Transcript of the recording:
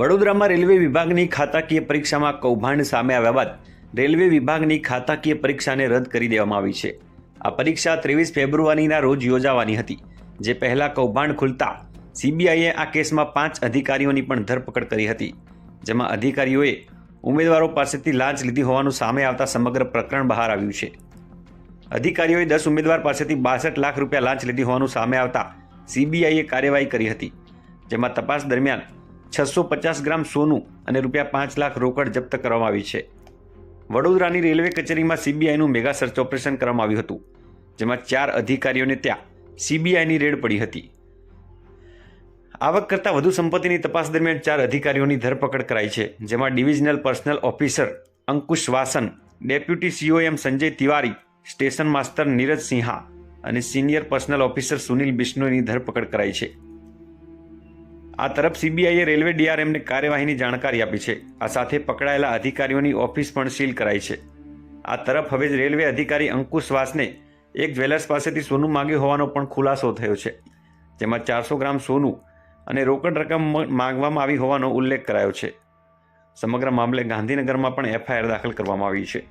વડોદરામાં રેલવે વિભાગની ખાતાકીય પરીક્ષામાં કૌભાંડ સામે આવ્યા બાદ રેલવે વિભાગની ખાતાકીય પરીક્ષાને રદ કરી દેવામાં આવી છે. આ પરીક્ષા ત્રેવીસ ફેબ્રુઆરીના રોજ યોજાવાની હતી, જે પહેલાં કૌભાંડ ખુલતા સીબીઆઈએ આ કેસમાં પાંચ અધિકારીઓની પણ ધરપકડ કરી હતી, જેમાં અધિકારીઓએ ઉમેદવારો પાસેથી લાંચ લીધી હોવાનું સામે આવતા સમગ્ર પ્રકરણ બહાર આવ્યું છે. અધિકારીઓએ દસ ઉમેદવાર પાસેથી બાસઠ લાખ રૂપિયા લાંચ લીધી હોવાનું સામે આવતા સીબીઆઈએ કાર્યવાહી કરી હતી, જેમાં તપાસ દરમિયાન છસો પચાસ ગ્રામ સોનું અને રૂપિયા પાંચ લાખ રોકડ જપ્ત કરવામાં આવી છે. વડોદરાની રેલવે કચેરીમાં સીબીઆઈનું મેગા સર્ચ ઓપરેશન કરવામાં આવ્યું હતું, જેમાં ચાર અધિકારીઓને ત્યાં સીબીઆઈની રેડ પડી હતી. આવક કરતાં વધુ સંપત્તિની તપાસ દરમિયાન ચાર અધિકારીઓની ધરપકડ કરાઈ છે, જેમાં divisional personnel officer Ankush Vasan, deputy COM Sanjay Tiwari, station master Neeraj Sinha અને સિનિયર પર્સનલ ઓફિસર સુનિલ બિશ્નોઈની ધરપકડ કરાઈ છે. આ તરફ સીબીઆઈએ રેલવે ડીઆરએમને કાર્યવાહીની જાણકારી આપી છે. આ સાથે પકડાયેલા અધિકારીઓની ઓફિસ પણ સીલ કરાઈ છે. આ તરફ હવે રેલવે અધિકારી અંકુશ વાસને એક જ્વેલર્સ પાસેથી સોનું માંગ્યું હોવાનો પણ ખુલાસો થયો છે. જેમાં ચારસો ગ્રામ સોનું અને રોકડ રકમ માંગવામાં આવી હોવાનો ઉલ્લેખ કરાયો છે. સમગ્ર મામલે ગાંધીનગરમાં પણ એફઆઈઆર દાખલ કરવામાં આવી છે.